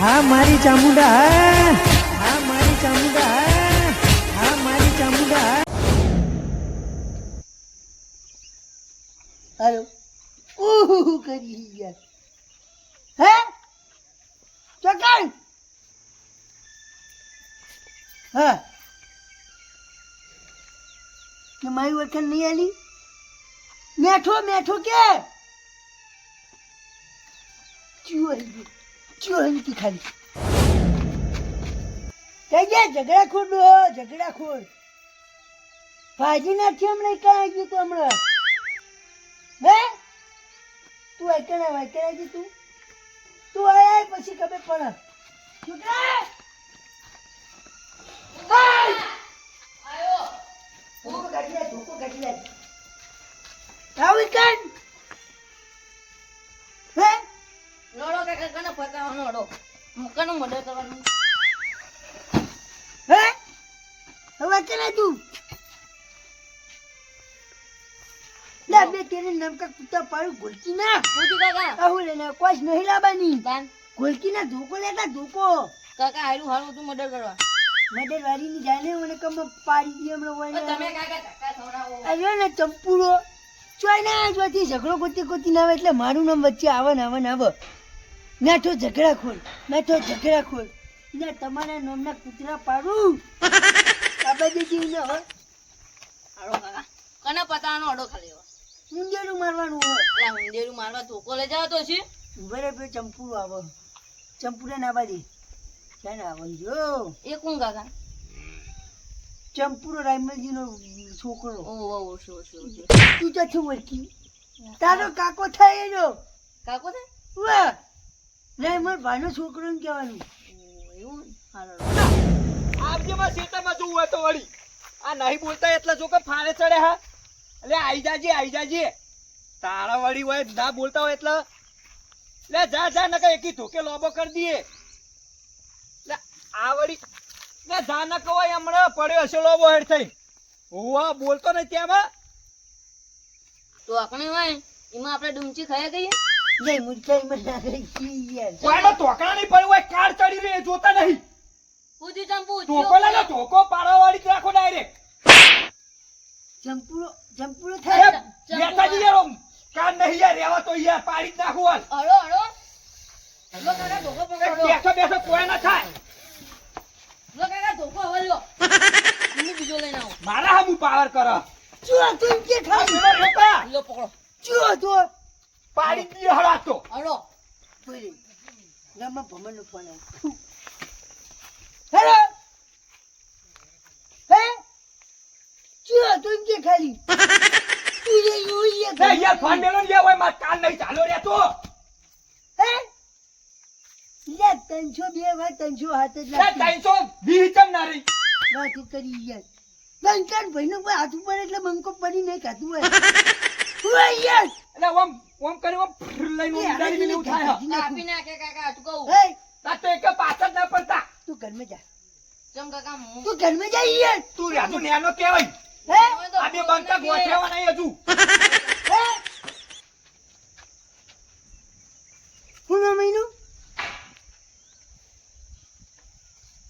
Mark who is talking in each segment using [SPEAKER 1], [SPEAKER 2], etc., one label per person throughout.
[SPEAKER 1] હા, મારી ચામુંડા, હા. હા, મારી ચામુંડા, હા. હા, મારી ચામુંડા
[SPEAKER 2] હાલો. ઉહુ કરી ગયા હે? ચોકન હા. કે મારી વખત નહીં આલી? મેઠો મેઠો કે? ચુહરી ચુહરી ખાલી. કઈ ગયા ઝઘડા ખોર ડો ઝઘડા ખોર. ભાજી નાખી હમણાં કાંઈ ગયું તું હમણાં. હે? તું એકડા વાયકડા ગયું તું? તું આય પછી ખબર પડે. છોકરા! આયો. ધોકો કાઢી લે
[SPEAKER 3] નોડો કાકા કને પતાવવાનો નોડો? મુકાનું મર્ડર કરવાનું?
[SPEAKER 2] હે? હવે કેને તું? લે બે તેરે નમકા કુત્તા પાડું ગોલકી ના.
[SPEAKER 3] પૂછું કાકા.
[SPEAKER 2] આહું લેને કોઈ નહીં લાવવાની. ગોલકી ના ધોકો લેતા ધોકો.
[SPEAKER 3] કાકા હારું હારું તું મદદ કરવા.
[SPEAKER 2] મડર વારીની જાને મને કમ પાડી દી હમણાં
[SPEAKER 3] તમે કાકા ધક્કા ખવડાવો.
[SPEAKER 2] અરે ને ચંપુરો ચોય ના જોતી ઝઘડો ગોતી ગોતી ના આવે એટલે મારું નામ વચ્ચે આવે ને આવે. ને આવે મેઠો ઝઘડા ખોલ મેઠો ઝઘડા ખોલ. ને તમારા નામના કૂતરા પાડું. આ બાજુ ને હોય
[SPEAKER 3] આડો કાકા. કને પતાનો આડો ખાલી હોય
[SPEAKER 2] મુંજેરું મારવાનું હોય
[SPEAKER 3] એટલે ઊંધેરું મારવા ધોકો લઈ જાવ તો છે
[SPEAKER 2] સુગરે ભાઈ ચંપુ આવો. ચંપુ ચંપુરા ના બાજી ક્યાં ને આવો જો.
[SPEAKER 3] એ કોણ કાકા?
[SPEAKER 2] ચંપુરો રાયમલજી નો છોકરો.
[SPEAKER 3] ઓ ઓ શો શો શો.
[SPEAKER 2] તું તો છું વળકી. તારો કાકો થાય એનો.
[SPEAKER 3] કાકો છે
[SPEAKER 2] વાહ રાયમલ ભાઈનો છોકરો ને કહેવાનું
[SPEAKER 3] એવું? હારો
[SPEAKER 4] આપજે માં શેતામાં જોવું હોય તો વળી. આ નહીં બોલતા એટલે જો કે ફાળે ચડે હા. એટલે આઈ જાજે આઈ જાજે. તારા વળી હોય ના બોલતા હોય એટલે. લે જા જા નકા એકી ધોકે લોબો કરી દઈએ. લે આ વળી લે જા હોય હમણાં પડ્યો હશે લોબો હેડ થઈ. હોવા બોલતો નહીં ત્યાં
[SPEAKER 3] તો આપણે હોય એમાં આપણે ડુમચી ખાઈ ગઈએ?
[SPEAKER 2] જય મુરચાઈ મને નાખી યાર
[SPEAKER 4] કોઈનો ધોકા નહીં પડ્યો હોય કાર ચડી રહી જોતા નહીં.
[SPEAKER 3] પૂછ્યું ચંપુ
[SPEAKER 4] ધોકો લે લે ધોકો પાડવા વાળી રાખો ડાયરેક્ટ.
[SPEAKER 2] ચંપુરો ચંપુરો થાય.
[SPEAKER 4] બેટાજી યાર કાન નહીં યાર રેવા તો યાર પાડી જ નાખું હાલ. બેઠો કોઈ ના થાય.
[SPEAKER 3] ધોકો હવે લો. હું બીજો લઈને આવું.
[SPEAKER 4] મારા હામું પાવર કરો.
[SPEAKER 2] ચૂ તું કે ખાઈ
[SPEAKER 3] લો પકડો.
[SPEAKER 2] ચૂ તો
[SPEAKER 4] પાડી જ દીધો હળા તો
[SPEAKER 3] હળો.
[SPEAKER 2] બોલે. ગામમાં નું ફોન આવ્યો. હેલો? હે? ચૂ તું કે ખાલી? તું જે યુ
[SPEAKER 4] યે યાર ફોન મેલો ને હોય માર કાન નહીં ચાલો રે તો.
[SPEAKER 2] હે? લે તનસો બે વાર તનસો હાથ જ
[SPEAKER 4] ત્રણસો વીસ ચમ ના
[SPEAKER 2] કરી યાર. બંકર ભાઈનો કોઈ હાથ ઉપર એટલે બંકો પડી નહીં ખાતું હોય. હોય યાર.
[SPEAKER 4] એટલે ઓમ ઓમ કરી ઓમ લઈને ઉડાડી ને એવું
[SPEAKER 3] કાપી નાખે. કાકા તું કહું.
[SPEAKER 2] હે?
[SPEAKER 4] તાર તો એક પાછળ ના પડતા.
[SPEAKER 2] તું જા.
[SPEAKER 3] કાકા હું?
[SPEAKER 2] તું ઘરમાં જા યાર.
[SPEAKER 4] તું રાજુ નેનો કેવાય
[SPEAKER 2] હે?
[SPEAKER 4] આ બે બંકા ગોઠવ્યા નહીં હજુ.
[SPEAKER 2] હે? હું નામ એનું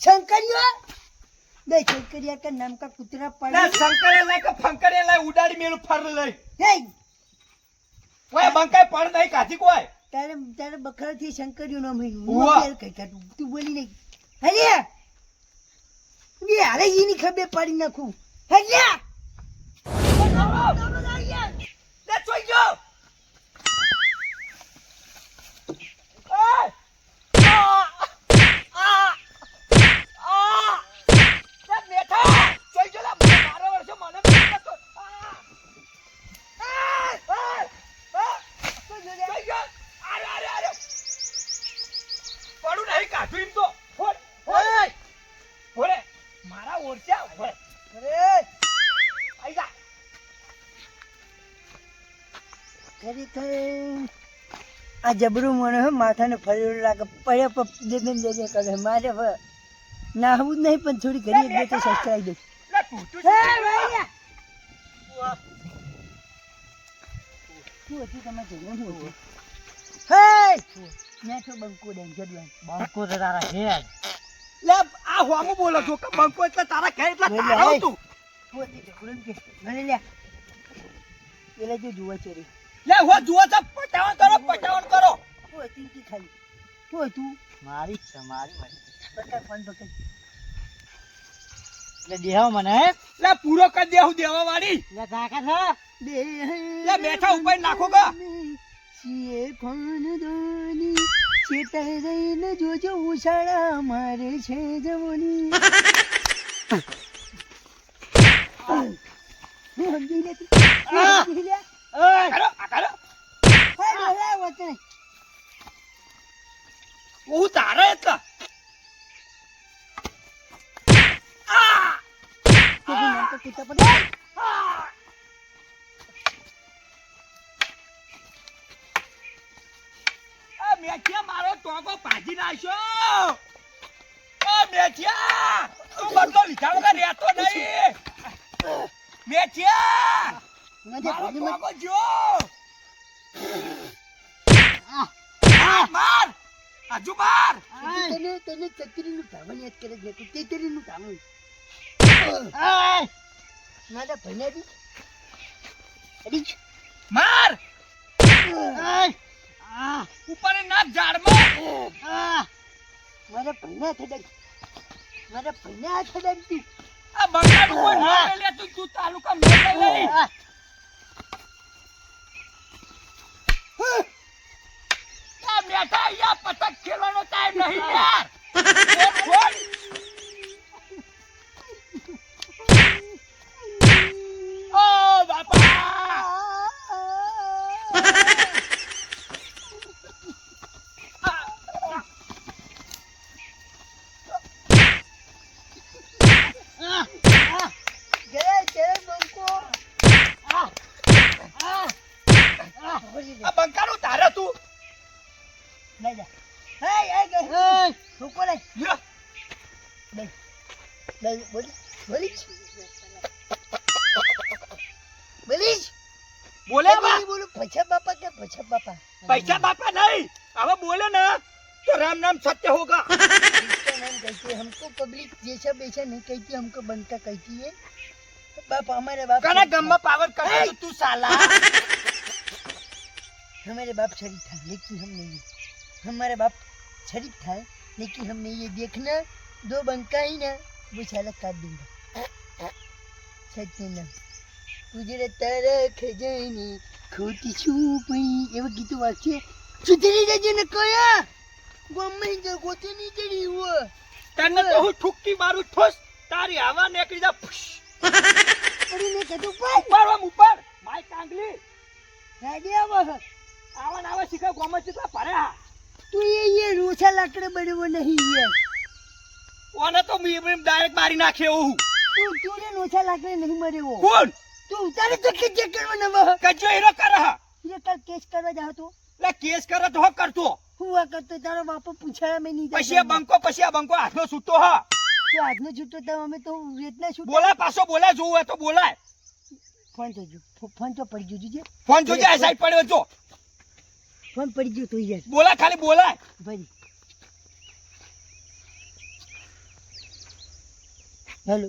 [SPEAKER 2] શંકરિયો બે શંકરિયા કે નામ કા કૂતરા પડે
[SPEAKER 4] શંકરે લઈ કે ફંકરે લઈ ઉડાડી મેલું ફર લઈ
[SPEAKER 2] હે
[SPEAKER 4] ઓય બંકાઈ પણ નહીં કાઢી કોઈ
[SPEAKER 2] તારે તારે બખરા થી શંકરિયો નામ
[SPEAKER 4] ઉવ્વ.
[SPEAKER 2] હું કઈ કા તું બોલી નહીં હલે બે હારે એની ખબે પાડી નાખું હલે
[SPEAKER 4] લે ચોઈ ગયો આ
[SPEAKER 2] જબરું મને હે માથાને ફરી લાગે. પડ્યા દેદન દેદે કરે. મારે નાહવું જ નહીં પણ થોડી ઘડી એક તો સસ્તરાઈ
[SPEAKER 4] દઉં
[SPEAKER 2] હે શું હતું તમારે જવાનું શું હતું? હે. મેઠો બંકો ડેન્જર
[SPEAKER 1] બંકો તો તારા ઘેર
[SPEAKER 4] લે આ હોમું બોલો છો કે બંકો એટલે તારા ઘેર એટલે તારા
[SPEAKER 2] એ.
[SPEAKER 4] તું
[SPEAKER 2] પોતે કે લે જો જોવા
[SPEAKER 4] લે હો જુઓ છો પટાવન કરો પટાવન કરો.
[SPEAKER 2] તું હતી કે ખાલી. તું તું.
[SPEAKER 1] મારી છે મારી
[SPEAKER 2] પકડ ફોન પકડ
[SPEAKER 1] લે દેહો મને
[SPEAKER 4] લે પૂરો કરી દેવું દેવા વાળી
[SPEAKER 1] એટલે થા દે
[SPEAKER 4] લે બેઠા ઉપર નાખો ગા.
[SPEAKER 2] સીએ ફોન દોની ચેતાઈ રહીને જોજો ઉછાળા મારે છે જવાની સમજી લે. હા,
[SPEAKER 4] તારે એટલે મેઠિયા મારો ટોકો ભાજી નાખ્યો. મેઠિયા તું બદલો લીધા વગર રહેતો નહીં. મેઠિયા! મારો! ઉપર નાક ઝાડમાં!
[SPEAKER 1] આ!
[SPEAKER 2] મારા ભૈયા થડાડી મારા ભૈયા થડાડી
[SPEAKER 4] આ બંગાળ ના લે તું તું તાલુકા મેં લઈ બેઠા અહીંયા પતંગ ખેલવાનો ટાઈમ નહીં યાર.
[SPEAKER 2] બોલે
[SPEAKER 4] બા
[SPEAKER 2] બોલી બોલું પછા બાપા કે પછા બાપા
[SPEAKER 4] પૈસા બાપા નહીં હવે બોલે ને તો રામ નામ સત્ય હોગા
[SPEAKER 2] इसका नाम कहते हैं हमको पब्लिक जैसा वैसा नहीं कहती हमको बनका कहती है बाप हमारे बाप
[SPEAKER 4] કના ગામમાં પાવર કરે છે તું સાલા
[SPEAKER 2] हमारे बाप शरीफ था लेकिन हम नहीं है हमारे बाप शरीफ था लेकिन हमने ये देखना दो बंका ही ना वो साला काट दूंगा सत्य नाम ગુજરાત તારા ખજાની ખોટી છું એવું એવા ગીતો વાગશે સુધરી જજે ને કયા? ગમે જ ગોતે નહીં ચડી હોય.
[SPEAKER 4] તને તો હું ઠુક્કી મારું ઠોસ તારી હવા નીકળી જા અરે
[SPEAKER 2] ને કતો પર
[SPEAKER 4] ઉપર આમ ઉપર માય કાંગલી
[SPEAKER 2] રેડી આવ
[SPEAKER 4] આવા નાવા શીખા ગોમ ચીકલા ભર્યા
[SPEAKER 2] તું એ એ રોછા લાકડે બનવો નહીં એ
[SPEAKER 4] ઓને તો એમ ડાયરેક્ટ મારી નાખે એવું.
[SPEAKER 2] તું તું ને રોછા લાકડે નહીં મર્યો
[SPEAKER 4] કોણ?
[SPEAKER 2] તું ઉતારે તો કે ચેક કરવા નમ
[SPEAKER 4] કજો હીરો કર હા.
[SPEAKER 2] જે કાલ કેસ કરવા જા તો?
[SPEAKER 4] લે કેસ કરે તો કરતો.
[SPEAKER 2] હું આ કરતો તારો બાપો પૂછાયા મે નહીં
[SPEAKER 4] પછી આ બંકો પછી આ બંકો હાથનો છૂટતો હા.
[SPEAKER 2] તો આજનો છૂટતો તો અમે તો વેતના છૂટતો
[SPEAKER 4] બોલા પાછો બોલા જોવું તો બોલાય.
[SPEAKER 2] ફોન તો જો ફોન તો પડી જોજો જે.
[SPEAKER 4] ફોન જોજો આ સાઈડ પડ્યો જો.
[SPEAKER 2] ફોન પડી ગયો તો યાર.
[SPEAKER 4] બોલા ખાલી બોલાય.
[SPEAKER 2] ભાઈ. હેલો.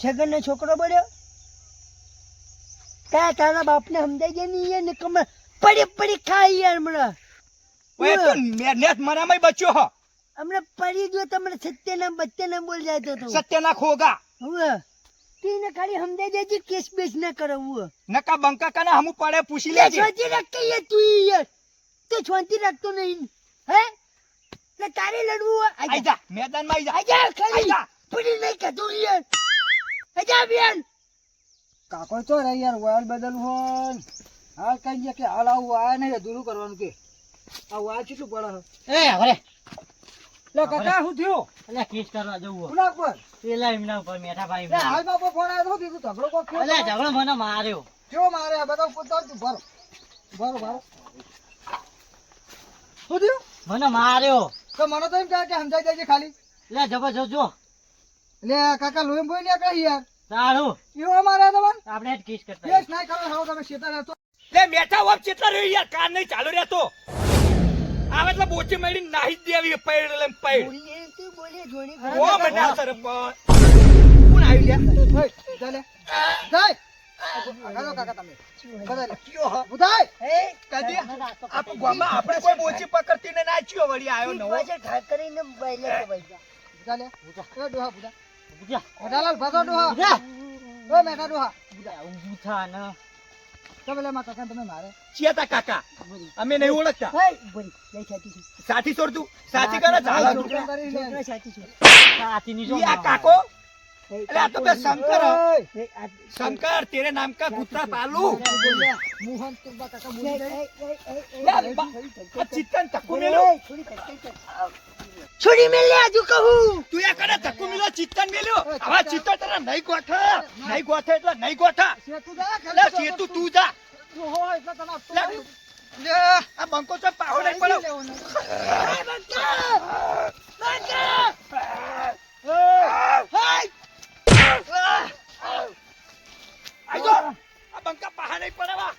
[SPEAKER 2] છગનનો છોકરો બોલ્યો તા તારા બાપને સમજાઈ જાય ને યાર નકમ પડી પડી ખાઈ યાર હમણાં.
[SPEAKER 4] ઓય તો મેનેસ મારામાં બચ્યો હો.
[SPEAKER 2] હમણાં પડી ગયો તમને સત્ય ના બત્ય ના બોલ જાય તો. સત્ય
[SPEAKER 4] ના ખોગા
[SPEAKER 2] હવે તીને ખાલી સમજાઈ જાય જે કેસ બેસ ના કરવું
[SPEAKER 4] નકા બંકા કાના હમુ પડે પૂછી લેજે.
[SPEAKER 2] છોંતી રાખતો યાર તું યાર. તો છોંતી રાખતો નહીં. હે? એટલે તારે લડવું
[SPEAKER 4] આઈ જા મેદાનમાં આઈ જા. આઈ
[SPEAKER 1] કાકો તો રે યાર વાળ બદલવું હોય. હા કઈ ગયા કે હાલ આવું આ નહીં અધૂરું કરવાનું કે. આ વાળ કેટલું પડે એ હવે લે કાકા શું થયું?
[SPEAKER 5] અલ્યા કેસ કરવા જવું
[SPEAKER 1] કોના પર
[SPEAKER 5] પેલા એમના ઉપર મેઠા ભાઈ
[SPEAKER 1] હાલ બાપો ફોન આવ્યો તો કીધું ઝઘડો કોક થયો
[SPEAKER 5] અલ્યા ઝઘડો મને માર્યો.
[SPEAKER 1] કેવો માર્યો? બધા પોતા તું ભરો. ભરો ભરો. શું થયું?
[SPEAKER 5] મને માર્યો.
[SPEAKER 1] તો મને તો એમ કહે કે સમજાઈ દેજે ખાલી.
[SPEAKER 5] લે જબરજસ્ત જો.
[SPEAKER 1] લે કાકા લોહી બોઈ ને કઈ યાર.
[SPEAKER 5] તારું
[SPEAKER 1] એવો મારે તમને
[SPEAKER 5] આપણે જ કેસ કરતા
[SPEAKER 1] કેસ ના કરો હાવ તમે શેતા રહેતો
[SPEAKER 4] લે મેઠા વાપ ચેટલા રહ્યો યાર કાર નહીં ચાલુ રહેતો. આવે એટલે બોચી મળી નાહી જ દેવી પૈડ એટલે પૈડ
[SPEAKER 2] બોલીએ તું બોલીએ જોડી
[SPEAKER 4] ઓ બેટા સરપંચ કોણ આવી લ્યા?
[SPEAKER 1] ઓય, જા જાય. આગળ લો કાકા તમે. બધા લે. બુધાય.
[SPEAKER 2] એ
[SPEAKER 4] કદી આપણે કોઈ બોચી પકડતી ને નાચ્યો વળી આવ્યો નવો?
[SPEAKER 2] પાછળ ઠાક કરીને બાયલે કે ભાઈ
[SPEAKER 1] બુધા લે. ઓય, ડોહા, બુધા.
[SPEAKER 5] બુજા
[SPEAKER 1] મેઠાલાલ, ભાગો, ડોહા. ઓય, મેઠા, ડોહા.
[SPEAKER 5] ઊભું થા ને
[SPEAKER 1] તમે લે, મારા કાકાને તમે મારે.
[SPEAKER 4] ચિયાતા કાકા અમે નહીં ઓળખતા
[SPEAKER 2] લઈ સાચી છું
[SPEAKER 4] સાથી છોડ તું સાથી કરે ચાલા
[SPEAKER 1] છોકરા કરી લે.
[SPEAKER 2] સાચી છું
[SPEAKER 5] જો
[SPEAKER 4] કાકો
[SPEAKER 2] એ
[SPEAKER 4] આ તો બે શંકર તેરે નામ કા કૂતરા પાલુ
[SPEAKER 1] મોહન તુંબા કાકા બોલી
[SPEAKER 4] ચિત્તન
[SPEAKER 2] છોડી મેલે આજુ કહું.
[SPEAKER 4] તું એ કરે ધક્કો મિલો ચિત્તન મેલ્યો હવે ચિત્તન તને નહીં ગોઠા. નહીં ગોઠે એટલે નહીં ગોઠા.
[SPEAKER 1] શેતુ
[SPEAKER 4] લે સેતુ તું. જા.
[SPEAKER 1] હોય એટલે તને આપતો
[SPEAKER 4] લે આ બંકો તો પાહો નહીં આ બંકા પાહા પડવા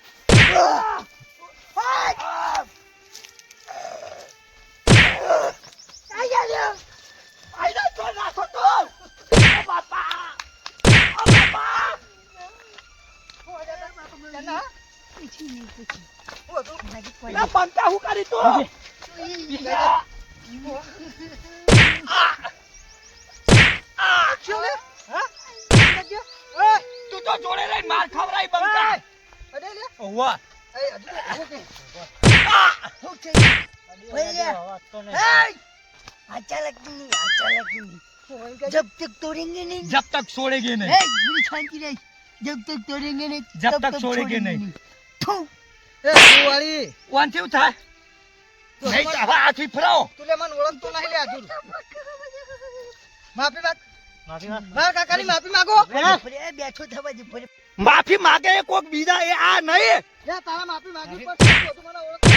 [SPEAKER 4] જા તો નાખો તો ઓ બાપા ઓ બાપા લે બંકા હું કરી તું તું તો જોડે રહીને માર ખવડાવી બંકા
[SPEAKER 1] અડે લે.
[SPEAKER 4] ઓવા
[SPEAKER 1] એ, હજુ તો ઉભો કે.
[SPEAKER 2] શું છે ભાઈ લે.
[SPEAKER 5] વાત તો નહીં.
[SPEAKER 2] એ, અચાનક નહીં અચાનક નહીં
[SPEAKER 1] હોય કે
[SPEAKER 2] जब तक तोड़ेंगे नहीं
[SPEAKER 4] जब तक छोड़ेंगे नहीं
[SPEAKER 2] ए, बुरी शांति नहीं जब तक तोड़ेंगे नहीं
[SPEAKER 4] जब
[SPEAKER 2] तब
[SPEAKER 4] तक छोड़ेंगे नहीं।
[SPEAKER 1] એ, તું
[SPEAKER 4] વાન થાય નહીં હવે
[SPEAKER 1] લે મને ઓળખતો નહીં લે હજુ માફી માંગ.
[SPEAKER 5] માફી માંગ.
[SPEAKER 1] મારા કાકાની માફી માંગો.
[SPEAKER 2] એ, બેઠો થવા દે
[SPEAKER 4] માફી માગે એ કોક બીજા એ આ નહીં.
[SPEAKER 1] લે તારા માફી માંગી પડશે તું મને ઓળખતો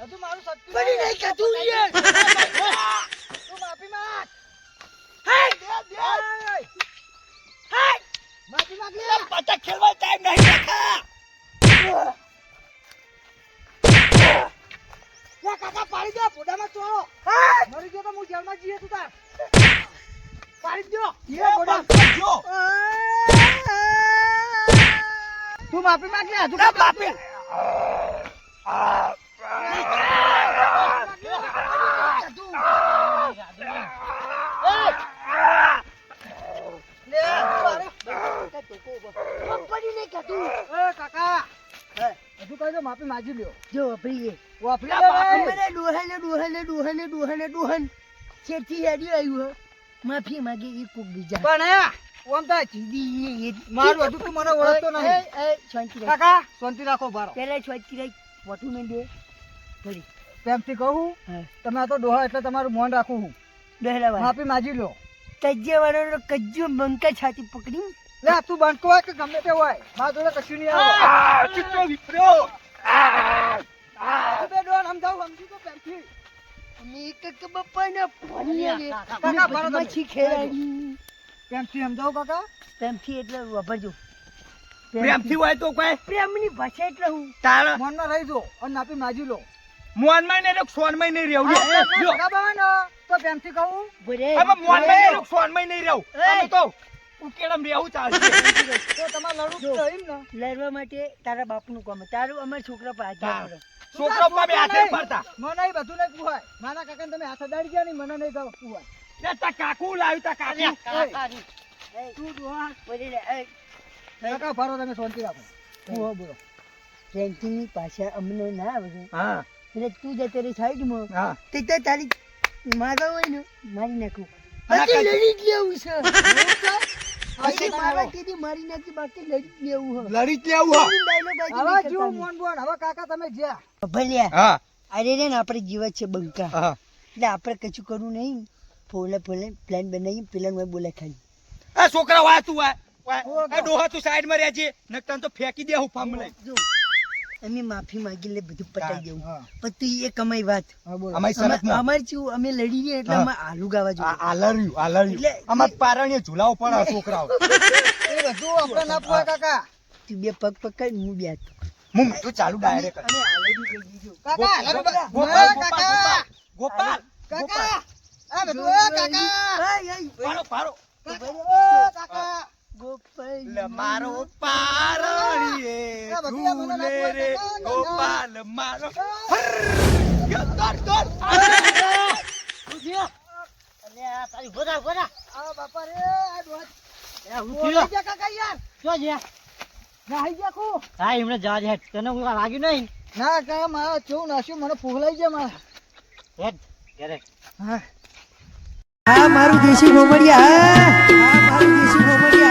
[SPEAKER 1] હજુ મારું સત્ય
[SPEAKER 2] ફરી નહીં. ખાધું યાર.
[SPEAKER 1] તું માફી માંગ.
[SPEAKER 4] હે, દે, દે. હે,
[SPEAKER 1] માફી માંગ લે.
[SPEAKER 4] પતંગ ખેલવા ટાઈમ નહીં રાખા.
[SPEAKER 1] લે કાકા પાડી દો ફોડામાં ચોરો. મરી ગયો તો હું જેલમાં જઈએ તું તાર. પાડી દો.
[SPEAKER 4] એ બંકા જો.
[SPEAKER 1] તું માફી માંગ લે હજુ
[SPEAKER 4] ના બાપે
[SPEAKER 1] લે મારે
[SPEAKER 2] ફરી નહીં ખાધું.
[SPEAKER 1] એ કાકા હજુ માંગી લ્યો.
[SPEAKER 2] જો વાપરી એ.
[SPEAKER 1] વાપરી
[SPEAKER 2] ડોહાને ડોહાને ડોહાને ડોહાને ડોહાને શેઠથી હેડ્યું આવ્યું હો. માફી માંગે એ કોક બીજા
[SPEAKER 1] પણ ઓમ થાય
[SPEAKER 2] જીદી
[SPEAKER 1] મારું હજુ તું મને ઓળખતો નહીં.
[SPEAKER 2] એ, શાંતિ રાખ.
[SPEAKER 1] કાકા શાંતિ રાખો બારો
[SPEAKER 2] પેલે શાંતિ રાખ. વટુ નહીં દે. ફરી.
[SPEAKER 1] પ્રેમથી કહું તમે તો ડોહા એટલે તમારું મોન રાખું હું.
[SPEAKER 2] ડોહેલા વાળા.
[SPEAKER 1] માફી માજી લો
[SPEAKER 2] કજ્જાવાળાનો કજ્જો બંકા છાતી પકડી.
[SPEAKER 1] લે તું બંકો હોય કે ગમે તે હોય? મારા જોડે કશું નહીં આવે.
[SPEAKER 4] આ, ચિત્તો વિફર્યો
[SPEAKER 1] તું બે ડોહા સમજાવું સમજી તો પ્રેમથી
[SPEAKER 2] અમે કાકા બાપાના ભણ્યા
[SPEAKER 1] કાકા,
[SPEAKER 2] અમે
[SPEAKER 1] મારો
[SPEAKER 2] ખેલાડી.
[SPEAKER 1] પ્રેમથી સમજાવું કાકા
[SPEAKER 2] પ્રેમથી એટલે વાપરજો
[SPEAKER 4] પ્રેમથી હોય તો કોઈ
[SPEAKER 2] પ્રેમની ભાષા એટલે હું
[SPEAKER 4] તારા
[SPEAKER 1] મોનમાં રહી જો અને માફી માંગી લો
[SPEAKER 4] મોનમાં નહીં સોનમાં નહીં રહેવું. લ્યો.
[SPEAKER 1] કાકા ને તો પ્રેમથી કહું
[SPEAKER 2] બોલે
[SPEAKER 4] આમાં મોનમાં નહીં સોનમાં નહીં રહેવું તો ઉકેડમ રહેવું ચાલશે.
[SPEAKER 1] તો તમારે લડવું તો એમ ને.
[SPEAKER 2] લડવા માટે તારા બાપનું કામ તારું અમારા છોકરા પર હાથ ના
[SPEAKER 4] તારું.
[SPEAKER 2] પડે.
[SPEAKER 4] છોકરો પર બે હાથે પડતા
[SPEAKER 1] મને એ બધું નહીં પુહાય મારા કાકા તમે હાથ અડાડી ગયા નહીં મને નહીં ગાવ પુહાય
[SPEAKER 4] લે, તાર કાકુ લાવ્યું તાર કાકી.
[SPEAKER 1] તું ડોહા
[SPEAKER 2] બોલે લે,
[SPEAKER 1] કાકા ભારો તમે શાંતિ રાખો. પુહો બોલો.
[SPEAKER 2] પ્રેમથીની ભાષા અમને ના આવે
[SPEAKER 4] હા.
[SPEAKER 2] એટલે તું જતો રહી સાઈડમાં
[SPEAKER 4] હા.
[SPEAKER 2] તે તો તારી મારો હોય ને મારી નાખું.
[SPEAKER 4] અને
[SPEAKER 2] લડી જ લેવું છે મારવા મારી નાખી બાકી લડી લેવું છે
[SPEAKER 4] લડી લેવું
[SPEAKER 2] ડાયલોગ
[SPEAKER 1] હવે જીવ મોન બોન. હવે કાકા તમે જ્યાં.
[SPEAKER 2] ભલ્યા
[SPEAKER 4] હા.
[SPEAKER 2] અરે રે ને આપણે જીવત છે બંકા. એટલે આપણે કશું કરવું નહીં. ફોલે ફોલે પ્લાન બનાવી પેલા મેં બોલે ખાલી.
[SPEAKER 4] આ છોકરા વાત. આ ડોહા તું સાઈડમાં રહેજે. નકર તો ફેંકી દે હું ફામ લઈ
[SPEAKER 2] જો અમે માફી માંગી લે બધું પટાઈ દેવું. પણ તું એ કમાઈ વાત.
[SPEAKER 4] અમારી
[SPEAKER 2] શું અમે લડીએ એટલે અમે આલુ ગાવા જોઈએ.
[SPEAKER 4] આલર્યું આલર્યું. અમાર પારણીએ ઝુલાવો પડે છોકરાઓ.
[SPEAKER 1] એ બધું આપણે ના પુહાય કાકા.
[SPEAKER 2] તું બે પગ પકડ હું બે
[SPEAKER 4] હું તું ચાલુ ડાયરેક્ટ
[SPEAKER 1] અને આલર્યું દીધું. કાકા,
[SPEAKER 4] ગોપાલ,
[SPEAKER 1] કાકા,
[SPEAKER 4] ગોપાલ.
[SPEAKER 1] કાકા. આ બધું, કાકા.
[SPEAKER 4] પારો પારો
[SPEAKER 1] કાકા.
[SPEAKER 2] ગોપાલ
[SPEAKER 4] મારો પારણીએ. રે ગોપાલ મારો. દોડ દોડ.
[SPEAKER 5] તારી ઊભો થા,
[SPEAKER 1] આ બાપા રે, આ દોત.
[SPEAKER 5] એ હું
[SPEAKER 1] કાકા યાર.
[SPEAKER 5] જો.
[SPEAKER 1] નાહી ગયા ખુ.
[SPEAKER 5] હા એમને જવા દે. તને કોઈ લાગ્યું નહીં?
[SPEAKER 1] ના કા મારા કેવું નાખ્યું મને ફોગલાઈ ગયા મારા.
[SPEAKER 5] હેડ ઘરે.
[SPEAKER 1] હા.
[SPEAKER 2] મારું દેશી ગોમડિયા આ મારું દેશી ગોમડિયા